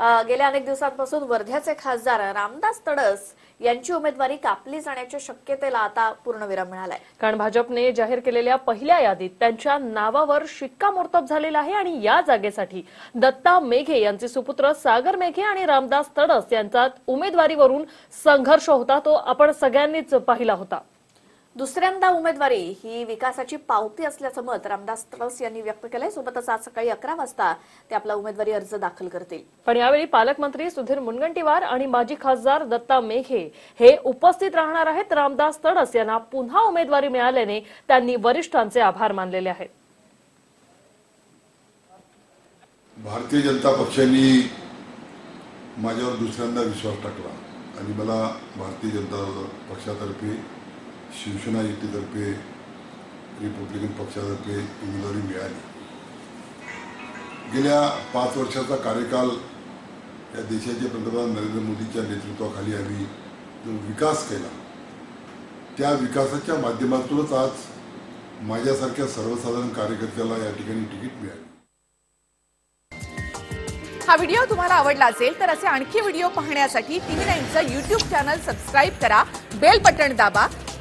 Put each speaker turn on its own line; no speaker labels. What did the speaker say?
गेल्या अनेक दिवसांपासून वर्ध्याचे खासदार रामदास तडस यांची उमेदवारी कापली जाण्याच्या शक्यतेला आता पूर्णविराम मिळालाय.
कारण भाजपने जाहीर केलेल्या पहिल्या यादीत त्यांच्या नावावर शिक्कामोर्तब झालेला आहे आणि या जागेसाठी दत्ता मेघे यांचे सुपुत्र सागर मेघे आणि रामदास तडस यांच्यात उमेदवारीवरून संघर्ष होता तो आपण सगळ्यांनीच पाहिला होता.
दुसऱ्यांदा उमेदवारी ही विकासाची पावती असल्याचं मत रामदास तडस यांनी व्यक्त केलंय. सोबतच आज सकाळी अकरा वाजता ते आपला उमेदवारी अर्ज दाखल करतील.
पण यावेळी पालकमंत्री सुधीर मुनगंटीवार आणि माजी खासदार दत्ता मेघे हे उपस्थित राहणार आहेत. रामदास तडस यांना पुन्हा उमेदवारी मिळाल्याने त्यांनी वरिष्ठांचे आभार मानलेले आहेत.
भारतीय जनता पक्षाने माझ्यावर दुसऱ्यांदा विश्वास टाकला आणि मला भारतीय जनता पक्षातर्फे शिवसेना युतीतर्फे रिपब्लिकन पक्षातर्फे उमेदवारी मिळाली. गेल्या पाच वर्षाचा कार्यकाल या देशाचे पंतप्रधान नरेंद्र मोदीच्या नेतृत्वाखाली आम्ही जो विकास केला त्या विकासाच्या माध्यमातूनच आज माझ्यासारख्या सर्वसाधारण कार्यकर्त्याला या ठिकाणी तिकीट मिळाली.
हा व्हिडिओ तुम्हाला आवडला असेल तर असे आणखी व्हिडिओ पाहण्यासाठी टीव्ही नाईनचं युट्यूब चॅनल सबस्क्राईब करा बेल बटन दाबा